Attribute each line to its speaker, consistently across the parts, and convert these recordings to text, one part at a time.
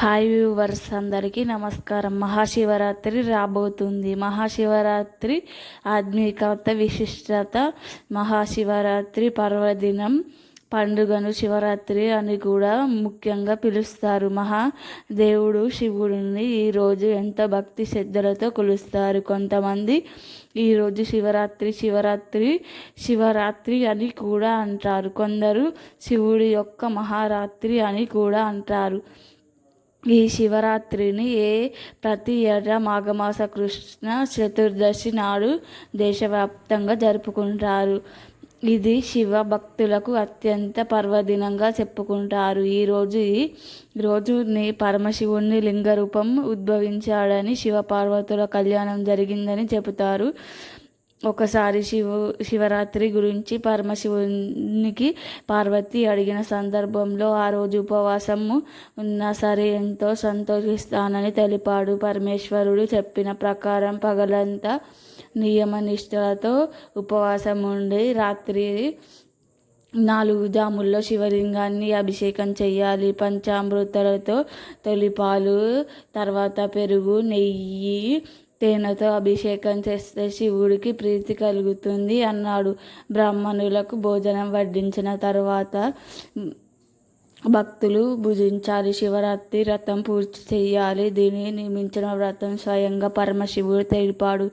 Speaker 1: Hi viewers అందరికీ నమస్కారం. మహాశివరాత్రి రాబోతుంది. మహాశివరాత్రి ఆధ్యాత్మికత విశిష్టత మహాశివరాత్రి పర్వదినం పండుగను శివరాత్రి అని కూడా ముఖ్యంగా పిలుస్తారు. మహాదేవుడు శివుడిని ఈరోజు ఎంత భక్తి శ్రద్ధలతో కొలుస్తారు? కొంతమంది ఈరోజు శివరాత్రి శివరాత్రి శివరాత్రి అని కూడా అంటారు. కొందరు శివుడి యొక్క మహారాత్రి అని కూడా అంటారు. ఈ శివరాత్రిని ఏ ప్రతి ఏటా మాఘమాస కృష్ణ చతుర్దశి నాడు దేశవ్యాప్తంగా జరుపుకుంటారు. ఇది శివ భక్తులకు అత్యంత పర్వదినంగా చెప్పుకుంటారు. ఈరోజు ఈ రోజుని పరమశివుని లింగరూపం ఉద్భవించాడని శివపార్వతుల కళ్యాణం జరిగిందని చెబుతారు. ఒకసారి శివు శివరాత్రి గురించి పరమశివునికి పార్వతి అడిగిన సందర్భంలో ఆ రోజు ఉపవాసము ఉన్నా సరే ఎంతో సంతోషిస్తానని తెలిపాడు. పరమేశ్వరుడు చెప్పిన ప్రకారం పగలంతా నియమనిష్టలతో ఉపవాసం ఉండి రాత్రి నాలుగు జాముల్లో శివలింగాన్ని అభిషేకం చేయాలి. పంచామృతాలతో తొలిపాలు తర్వాత పెరుగు నెయ్యి తేనెతో అభిషేకం చేస్తే శివుడికి ప్రీతి కలుగుతుంది అన్నాడు. బ్రాహ్మణులకు భోజనం వడ్డించిన తర్వాత భక్తులు భుజించాలి. శివరాత్రి వ్రతం పూర్తి చేయాలి. దీనిని నియమించిన వ్రతం స్వయంగా పరమశివుడు తెలిపాడు.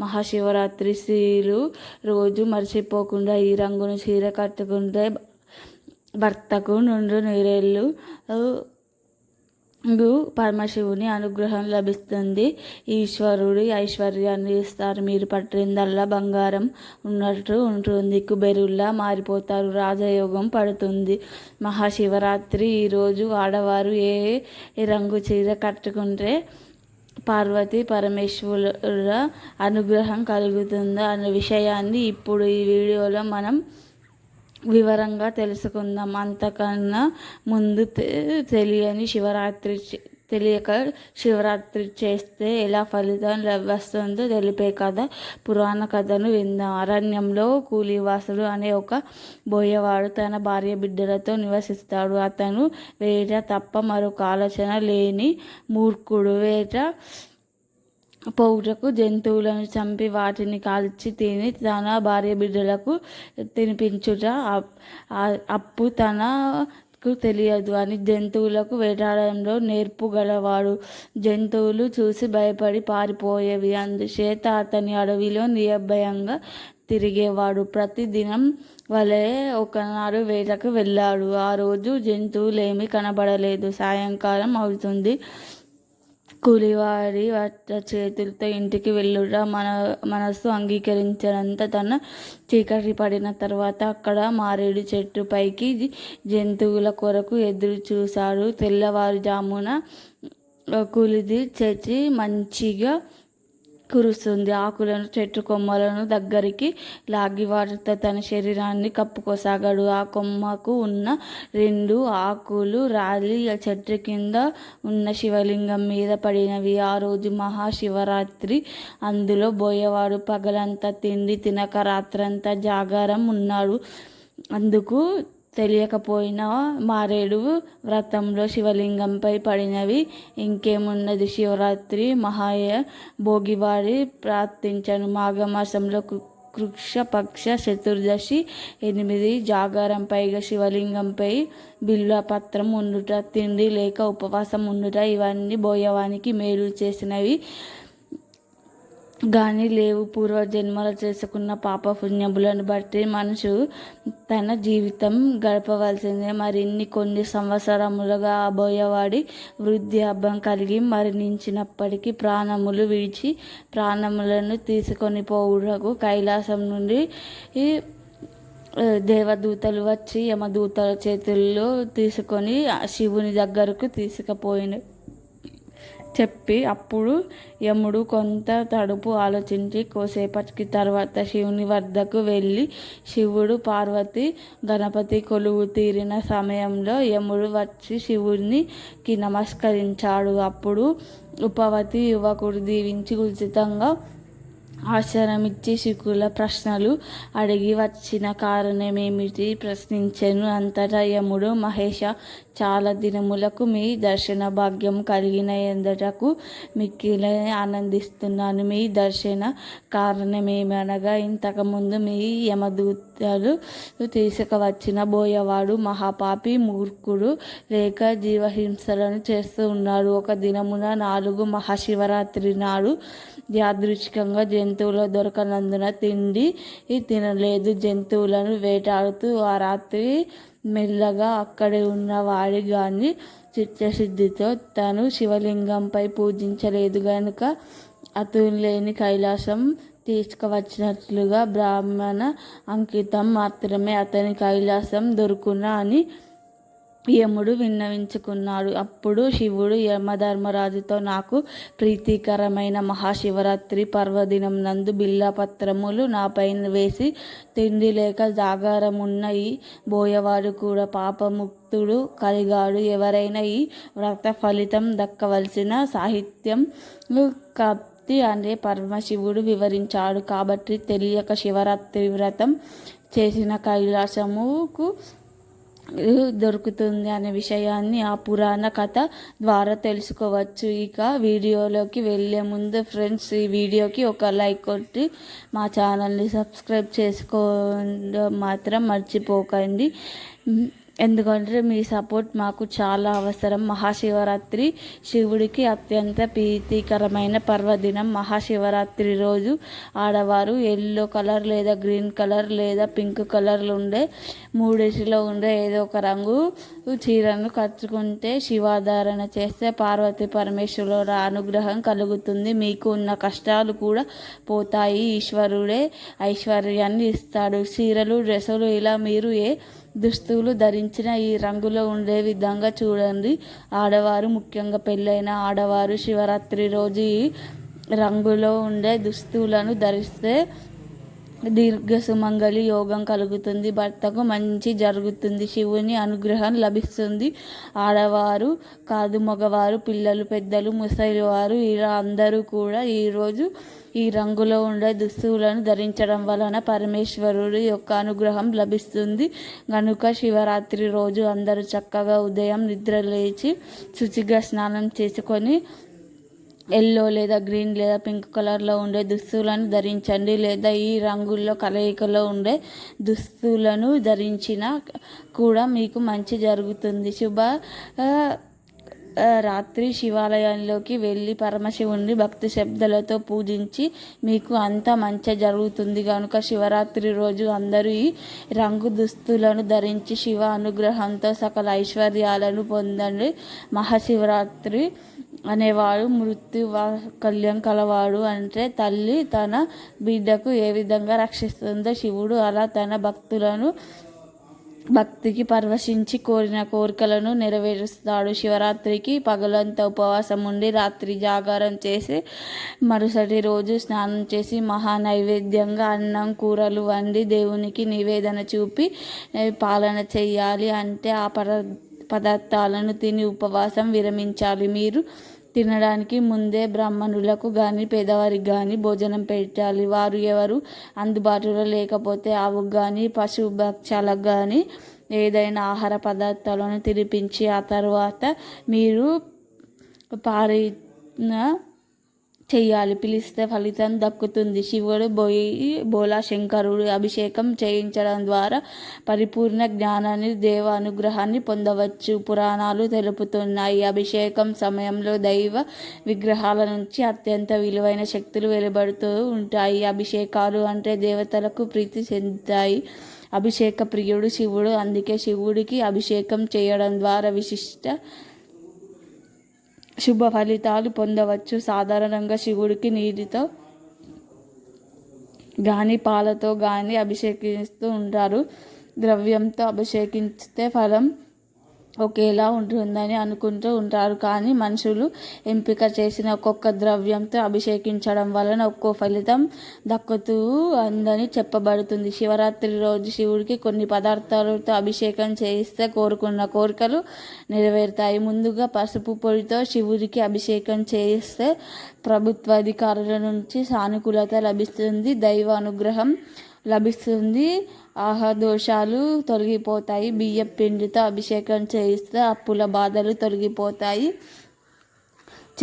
Speaker 1: మహాశివరాత్రి స్త్రీలు రోజు మర్చిపోకుండా ఈ రంగును చీర కట్టుకుంటే భర్తకు నుండి నీరేళ్ళు పరమశివుని అనుగ్రహం లభిస్తుంది. ఈశ్వరుడి ఐశ్వర్యాన్ని ఇస్తారు. మీరు పట్టిందల్లా బంగారం ఉన్నట్టు ఉంటుంది. కుబేరుల్లా మారిపోతారు. రాజయోగం పడుతుంది. మహాశివరాత్రి ఈరోజు ఆడవారు ఏ రంగు చీర కట్టుకుంటే పార్వతి పరమేశ్వరుల అనుగ్రహం కలుగుతుందో అనే విషయాన్ని ఇప్పుడు ఈ వీడియోలో మనం వివరంగా తెలుసుకుందాం. అంతకన్నా ముందు తెలియని శివరాత్రి తెలియక శివరాత్రి చేస్తే ఎలా ఫలితం వస్తుందో తెలిపే కథ పురాణ కథను విందాం. అరణ్యంలో కూలివాసుడు అనే ఒక బోయవాడు తన భార్య బిడ్డలతో నివసిస్తాడు. అతను వేట తప్ప మరొక ఆలోచన లేని మూర్ఖుడు. వేట పౌటకు జంతువులను చంపి వాటిని కాల్చి తిని తన భార్య బిడ్డలకు తినిపించుట అప్పు తనకు తెలియదు అని జంతువులకు వేటాడడంలో నేర్పు గలవాడు. జంతువులు చూసి భయపడి పారిపోయేవి. అందుచేత అతని అడవిలో నిర్భయంగా తిరిగేవాడు. ప్రతిదినం వలె ఒకనాడు వేటకు వెళ్ళాడు. ఆ రోజు జంతువులేమీ కనబడలేదు. సాయంకాలం అవుతుంది. కూలివాడి చేతులతో ఇంటికి వెళ్ళుట మన మనస్సు అంగీకరించినంత తన చీకటి పడిన తర్వాత అక్కడ మారేడు చెట్టు పైకి జంతువుల కొరకు ఎదురు చూశాడు. తెల్లవారుజామున కూలిది చచ్చి మంచిగా కురుస్తుంది. ఆకులను చెట్టు కొమ్మలను దగ్గరికి లాగి వాటితో తన శరీరాన్ని కప్పుకోసాగాడు. ఆ కొమ్మకు ఉన్న రెండు ఆకులు రాలి చెట్టు కింద ఉన్న శివలింగం మీద పడినవి. ఆ రోజు మహాశివరాత్రి. అందులో బోయేవాడు పగలంతా తిండి తినక రాత్రంతా జాగారం ఉన్నాడు. అందుకు తెలియకపోయినా మారేడు వ్రతంలో శివలింగంపై పడినవి. ఇంకేమున్నది? శివరాత్రి మహాయ భోగివాడి ప్రార్థించను. మాఘమాసంలో కృక్షపక్ష చతుర్దశి ఎనిమిది. జాగారం పైగా శివలింగంపై బిల్వపత్రం ఉండుట తిండి లేక ఉపవాసం ఉండుట ఇవన్నీ బోయవానికి మేలు చేసినవి. కానీ లేవు. పూర్వజన్మల చేసుకున్న పాప పుణ్యములను బట్టి మనుషు తన జీవితం గడపవలసిందే. మరిన్ని కొన్ని సంవత్సరములుగా అబోయవాడి వృద్ధాభం కలిగి మరణించినప్పటికీ ప్రాణములు విడిచి ప్రాణములను తీసుకొని పోవుటకు కైలాసం నుండి దేవదూతలు వచ్చి యమదూతల చేతుల్లో తీసుకొని శివుని దగ్గరకు తీసుకుపోయినాయి చెప్పి అప్పుడు యముడు కొంత తడుపు ఆలోచించి కోసేపటికి తర్వాత శివుని వద్దకు వెళ్ళి శివుడు పార్వతి గణపతి కొలువు తీరిన సమయంలో యముడు వచ్చి శివుడికి నమస్కరించాడు. అప్పుడు ఉపవతి యువకుడు దీవించి ఉచితంగా ఆశ్రమించి శిఖుల ప్రశ్నలు అడిగి వచ్చిన కారణమేమిటి ప్రశ్నించెను అంతటా యముడు మహేష. చాలా దినములకు మీ దర్శన భాగ్యం కలిగిన ఎందటకు మిక్కిల ఆనందిస్తున్నాను. మీ దర్శన కారణమేమనగా ఇంతకుముందు మీ యమదూతలు తీసుకువచ్చిన బోయవాడు మహాపాపి మూర్ఖుడు లేక జీవహింసలను చేస్తూ ఉన్నాడు. ఒక దినమున నాలుగు మహాశివరాత్రి నాడు యాదృచ్ఛికంగా జంతువులు దొరకనందున తిండి తినలేదు. జంతువులను వేటాడుతూ ఆ రాత్రి మెల్లగా అక్కడే ఉన్న వాడి గాని చిత్తశుద్ధితో తను శివలింగంపై పూజించలేదు గనుక అతులేని కైలాసం తీసుకువచ్చినట్లుగా బ్రాహ్మణ అంకితం మాత్రమే అతని కైలాసం దొరుకున అని యముడు విన్నవించుకున్నాడు. అప్పుడు శివుడు యమధర్మరాజుతో నాకు ప్రీతికరమైన మహాశివరాత్రి పర్వదినం నందు బిల్వపత్రములు నాపైన వేసి తిండి లేక జాగారమున్న ఈ బోయవాడు కూడా పాపముక్తుడు కలిగాడు. ఎవరైనా ఈ వ్రత ఫలితం దక్కవలసిన సాహిత్యం కప్తి అనే పరమశివుడు వివరించాడు. కాబట్టి తెలియక శివరాత్రి వ్రతం చేసిన కైలాసముకు దొరుకుతుంది అనే విషయాన్ని ఆ పురాణ కథ ద్వారా తెలుసుకోవచ్చు. ఇక వీడియోలోకి వెళ్ళే ముందు ఫ్రెండ్స్ ఈ వీడియోకి ఒక లైక్ కొట్టి మా ఛానల్ని సబ్స్క్రైబ్ చేసుకోవడం మాత్రం మర్చిపోకండి. ఎందుకంటే మీ సపోర్ట్ మాకు చాలా అవసరం. మహాశివరాత్రి శివుడికి అత్యంత ప్రీతికరమైన పర్వదినం. మహాశివరాత్రి రోజు ఆడవారు ఎల్లో కలర్ లేదా గ్రీన్ కలర్ లేదా పింక్ కలర్లు ఉండే మూడేసిలో ఉండే ఏదో ఒక రంగు చీరను కట్టుకుంటే శివాధారణ చేస్తే పార్వతి పరమేశ్వరుల అనుగ్రహం కలుగుతుంది. మీకు ఉన్న కష్టాలు కూడా పోతాయి. ఈశ్వరుడే ఐశ్వర్యాన్ని ఇస్తాడు. చీరలు డ్రెస్సులు ఇలా మీరు ఏ దుస్తులు ధరించిన ఈ రంగులో ఉండే విధంగా చూడండి. ఆడవారు ముఖ్యంగా పెళ్ళైన ఆడవారు శివరాత్రి రోజు ఈ రంగులో ఉండే దుస్తులను ధరిస్తే దీర్ఘ సుమంగళి యోగం కలుగుతుంది. భర్తకు మంచి జరుగుతుంది. శివుని అనుగ్రహం లభిస్తుంది. ఆడవారు కాదు మగవారు పిల్లలు పెద్దలు ముసలివారు ఇలా అందరూ కూడా ఈరోజు ఈ రంగులో ఉండే దుస్తువులను ధరించడం వలన పరమేశ్వరుడు యొక్క అనుగ్రహం లభిస్తుంది. కనుక శివరాత్రి రోజు అందరూ చక్కగా ఉదయం నిద్ర లేచి శుచిగా స్నానం చేసుకొని ఎల్లో లేదా గ్రీన్ లేదా పింక్ కలర్లో ఉండే దుస్తులను ధరించండి లేదా ఈ రంగుల్లో కలయికలో ఉండే దుస్తులను ధరించిన కూడా మీకు మంచి జరుగుతుంది. శుభ రాత్రి శివాలయంలోకి వెళ్ళి పరమశివుణ్ణి భక్తి శబ్దాలతో పూజించి మీకు అంత మంచి జరుగుతుంది. కనుక శివరాత్రి రోజు అందరూ ఈ రంగు దుస్తులను ధరించి శివ అనుగ్రహంతో సకల ఐశ్వర్యాలను పొందండి. మహాశివరాత్రి అనేవాడు మృత్యువా కళ్యాణ్ కలవాడు అంటే తల్లి తన బిడ్డకు ఏ విధంగా రక్షిస్తుందో శివుడు అలా తన భక్తులను భక్తికి పరవశించి కోరిన కోరికలను నెరవేరుస్తాడు. శివరాత్రికి పగలంతా ఉపవాసం ఉండి రాత్రి జాగారం చేసి మరుసటి రోజు స్నానం చేసి మహా నైవేద్యంగా అన్నం కూరలు వండి దేవునికి నివేదన చూపి పాలన చేయాలి అంటే ఆ పర పదార్థాలను తిని ఉపవాసం విరమించాలి. మీరు తినడానికి ముందే బ్రాహ్మణులకు కానీ పేదవారికి కానీ భోజనం పెట్టాలి. వారు ఎవరు అందుబాటులో లేకపోతే ఆవుకు కానీ పశు భక్షాలకు కానీ ఏదైనా ఆహార పదార్థాలను తినిపించి ఆ తర్వాత మీరు పారిన చెయ్యాలి. పిలిస్తే ఫలితం దక్కుతుంది. శివుడు బోయి బోలా శంకరుడు అభిషేకం చేయించడం ద్వారా పరిపూర్ణ జ్ఞానాన్ని దేవ అనుగ్రహాన్ని పొందవచ్చు. పురాణాలు తెలుపుతున్నాయి. అభిషేకం సమయంలో దైవ విగ్రహాల నుంచి అత్యంత విలువైన శక్తులు వెలువడుతూ ఉంటాయి. అభిషేకాలు అంటే దేవతలకు ప్రీతి చెందుతాయి. అభిషేక ప్రియుడు శివుడు. అందుకే శివుడికి అభిషేకం చేయడం ద్వారా విశిష్ట శుభ ఫలితాలు పొందవచ్చు. సాధారణంగా శివుడికి నీటితో కానీ పాలతో కానీ అభిషేకిస్తూ ఉంటారు. ద్రవ్యంతో అభిషేకిస్తే ఫలం ఒకేలా ఉంటుందని అనుకుంటూ ఉంటారు. కానీ మనుషులు ఎంపిక చేసిన ఒక్కొక్క ద్రవ్యంతో అభిషేకించడం వలన ఒక్కో ఫలితం దక్కుతూ అందని చెప్పబడుతుంది. శివరాత్రి రోజు శివుడికి కొన్ని పదార్థాలతో అభిషేకం చేయిస్తే కోరుకున్న కోరికలు నెరవేరుతాయి. ముందుగా పసుపు పొడితో శివుడికి అభిషేకం చేయిస్తే ప్రభుత్వ అధికారుల నుంచి సానుకూలత లభిస్తుంది. దైవ అనుగ్రహం లభిస్తుంది. ఆహా దోషాలు తొలగిపోతాయి. బియ్యం పిండితో అభిషేకం చేయిస్తే అప్పుల బాధలు తొలగిపోతాయి.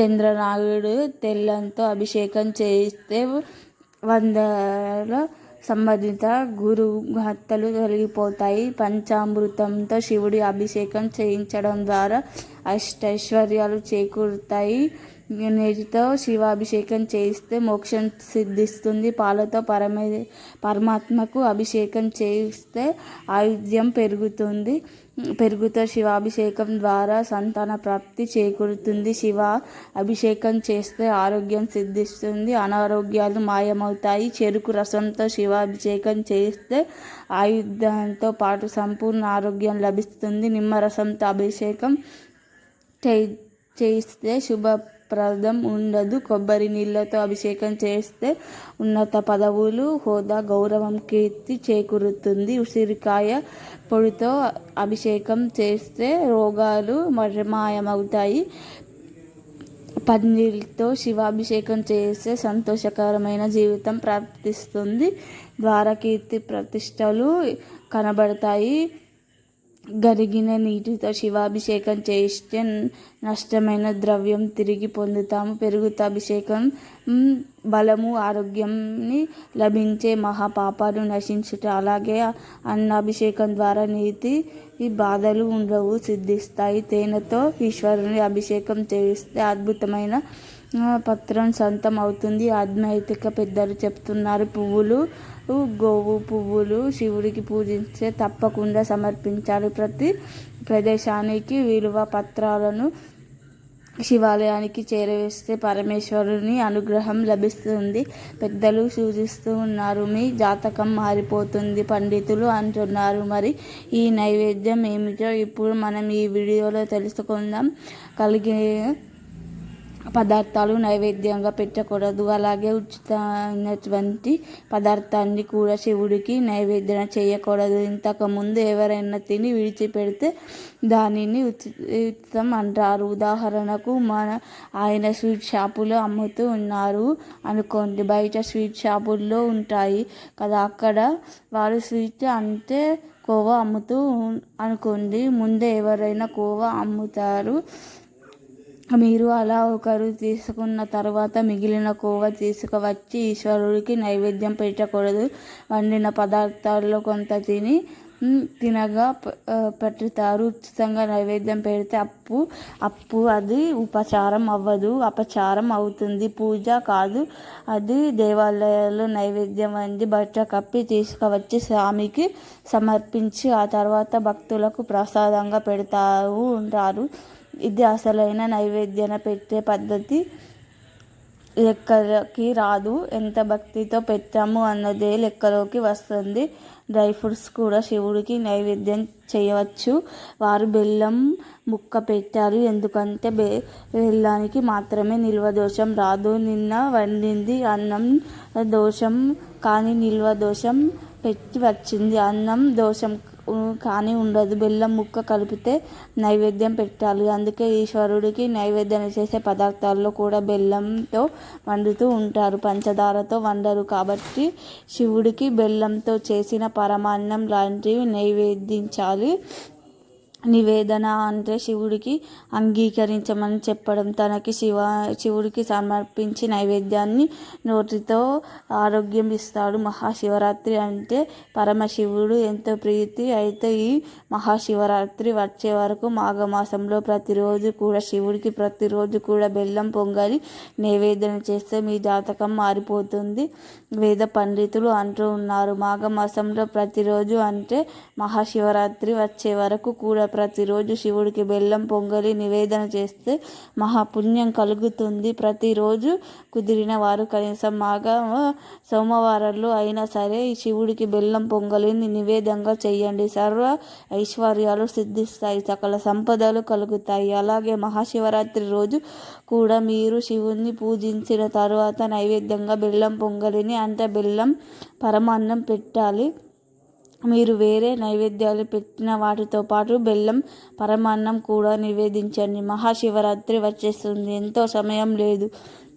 Speaker 1: చంద్రనాగుడు తెల్లంతో అభిషేకం చేయిస్తే వందల సంబంధిత గురు హత్యలు తొలగిపోతాయి. పంచామృతంతో శివుడి అభిషేకం చేయించడం ద్వారా అష్టైశ్వర్యాలు చేకూరుతాయి. నేతితో శివాభిషేకం చేయిస్తే మోక్షం సిద్ధిస్తుంది. పాలతో పరమే పరమాత్మకు అభిషేకం చేయిస్తే ఆయుధ్యం పెరుగుతుంది. పెరుగుతో శివాభిషేకం ద్వారా సంతాన ప్రాప్తి చేకూరుతుంది. శివ అభిషేకం చేస్తే ఆరోగ్యం సిద్ధిస్తుంది. అనారోగ్యాలు మాయమవుతాయి. చెరుకు రసంతో శివాభిషేకం చేస్తే ఆయుధంతో పాటు సంపూర్ణ ఆరోగ్యం లభిస్తుంది. నిమ్మరసంతో అభిషేకం చేయిస్తే శుభ ప్రదం ఉండదు. కొబ్బరి నీళ్ళతో అభిషేకం చేస్తే ఉన్నత పదవులు హోదా గౌరవం కీర్తి చేకూరుతుంది. ఉసిరికాయ పొడితో అభిషేకం చేస్తే రోగాలు మాయమవుతాయి పన్నీరుతో శివాభిషేకం చేస్తే సంతోషకరమైన జీవితం ప్రాప్తిస్తుంది. ద్వారకీర్తి ప్రతిష్టలు కనబడతాయి. గరిగిన నీటితో శివాభిషేకం చేస్తే నష్టమైన ద్రవ్యం తిరిగి పొందుతాము. పెరుగుత అభిషేకం బలము ఆరోగ్యంని లభించే మహాపాపాలు నశించుట. అలాగే అన్నాభిషేకం ద్వారా నీతి ఈ బాధలు ఉండవు సిద్ధిస్తాయి. తేనెతో ఈశ్వరుని అభిషేకం చేయిస్తే అద్భుతమైన పత్రం సొంతం అవుతుంది. ఆధ్యాత్మిక పెద్దలు చెప్తున్నారు. పువ్వులు గోవు పువ్వులు శివుడికి పూజించే తప్పకుండా సమర్పించాలి. ప్రతి ప్రదేశానికి విలువ పత్రాలను శివాలయానికి చేరవేస్తే పరమేశ్వరుని అనుగ్రహం లభిస్తుంది. పెద్దలు సూచిస్తూ ఉన్నారు మీ జాతకం మారిపోతుంది పండితులు అంటున్నారు. మరి ఈ నైవేద్యం ఏమిటో ఇప్పుడు మనం ఈ వీడియోలో తెలుసుకుందాం. కలిగే పదార్థాలు నైవేద్యంగా పెట్టకూడదు. అలాగే ఉచితమైనటువంటి పదార్థాన్ని కూడా శివుడికి నైవేద్యం చేయకూడదు. ఇంతకుముందు ఎవరైనా తిని విడిచిపెడితే దానిని ఉచితం అంటారు. ఉదాహరణకు మన ఆయన స్వీట్ షాపులో అమ్ముతూ ఉన్నారు అనుకోండి. బయట స్వీట్ షాపుల్లో ఉంటాయి కదా. అక్కడ వారు స్వీట్ అంటే కోవా అమ్ముతూ అనుకోండి. ముందే ఎవరైనా కోవా అమ్ముతారు. మీరు అలా ఒకరు తీసుకున్న తర్వాత మిగిలిన కోవ తీసుకువచ్చి ఈశ్వరుడికి నైవేద్యం పెట్టకూడదు. వండిన పదార్థాల్లో కొంత తిని తినగా పెట్టుతారు. ఉచితంగా నైవేద్యం పెడితే అప్పు అప్పు అది ఉపచారం అవ్వదు అపచారం అవుతుంది. పూజ కాదు అది దేవాలయాల్లో నైవేద్యం వండి బట్ట కప్పి తీసుకువచ్చి స్వామికి సమర్పించి ఆ తర్వాత భక్తులకు ప్రసాదంగా పెడతారు ఉంటారు. ఇది అసలైన నైవేద్యన పెట్టే పద్ధతి లెక్కలకి రాదు. ఎంత భక్తితో పెట్టాము అన్నదే లెక్కలోకి వస్తుంది. డ్రై ఫ్రూట్స్ కూడా శివుడికి నైవేద్యం చేయవచ్చు. వారు బెల్లం ముక్క పెట్టారు. ఎందుకంటే బె బెల్లానికి మాత్రమే నిల్వ దోషం రాదు. నిన్న వండింది అన్నం దోషం కానీ నిల్వ దోషం పెట్టి వచ్చింది. అన్నం దోషం కానీ ఉండదు. బెల్లం ముక్క కలిపితే నైవేద్యం పెట్టాలి. అందుకే ఈశ్వరుడికి నైవేద్యం చేసే పదార్థాల్లో కూడా బెల్లంతో వండుతూ ఉంటారు. పంచదారతో వండరు. కాబట్టి శివుడికి బెల్లంతో చేసిన పరమాన్నం లాంటివి నైవేద్యించాలి నివేదన అంటే శివుడికి అంగీకరించమని చెప్పడం తనకి శివ శివుడికి సమర్పించి నైవేద్యాన్ని నోటితో ఆరోగ్యం ఇస్తాడు మహాశివరాత్రి అంటే పరమశివుడు. ఎంతో ప్రీతి అయితే ఈ మహాశివరాత్రి వచ్చే వరకు మాఘమాసంలో ప్రతిరోజు కూడా శివుడికి ప్రతిరోజు కూడా బెల్లం పొంగలి నైవేద్యం చేస్తే మీ జాతకం మారిపోతుంది. వేద పండితులు అంటూ ఉన్నారు మాఘమాసంలో ప్రతిరోజు అంటే మహాశివరాత్రి వచ్చే వరకు కూడా ప్రతిరోజు శివుడికి బెల్లం పొంగలి నివేదన చేస్తే మహాపుణ్యం కలుగుతుంది. ప్రతిరోజు కుదిరిన వారు కనీసం మాఘ సోమవారంలో అయినా సరే శివుడికి బెల్లం పొంగలిని నివేదంగా చేయండి. సర్వ ఐశ్వర్యాలు సిద్ధిస్తాయి సకల సంపదలు కలుగుతాయి. అలాగే మహాశివరాత్రి రోజు కూడా మీరు శివుణ్ణి పూజించిన తర్వాత నైవేద్యంగా బెల్లం పొంగలిని అంటే బెల్లం పరమాన్నం పెట్టాలి. మీరు వేరే నైవేద్యాలు పెట్టిన వాటితో పాటు బెల్లం పరమాన్నం కూడా నివేదించండి. మహాశివరాత్రి వచ్చేస్తుంది. ఎంతో సమయం లేదు.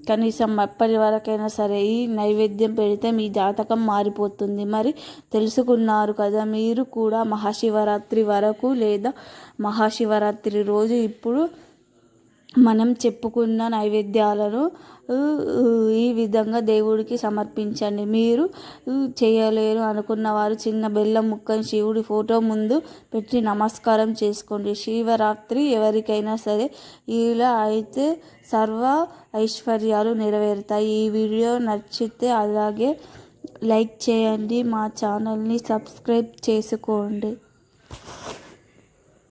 Speaker 1: కనీసం అప్పటి వరకైనా సరే ఈ నైవేద్యం పెడితే మీ జాతకం మారిపోతుంది. మరి తెలుసుకున్నారు కదా మీరు కూడా మహాశివరాత్రి వరకు లేదా మహాశివరాత్రి రోజు ఇప్పుడు మనం చెప్పుకున్న నైవేద్యాలను ఈ విధంగా దేవుడికి సమర్పించండి. మీరు చేయలేరు అనుకున్న వారు చిన్న బెల్లం ముక్కని శివుడి ఫోటో ముందు పెట్టి నమస్కారం చేసుకోండి. శివరాత్రి ఎవరికైనా సరే ఇలా అయితే సర్వ ఐశ్వర్యాలు నెరవేరుతాయి. ఈ వీడియో నచ్చితే అలాగే లైక్ చేయండి. మా ఛానల్ని సబ్స్క్రైబ్ చేసుకోండి.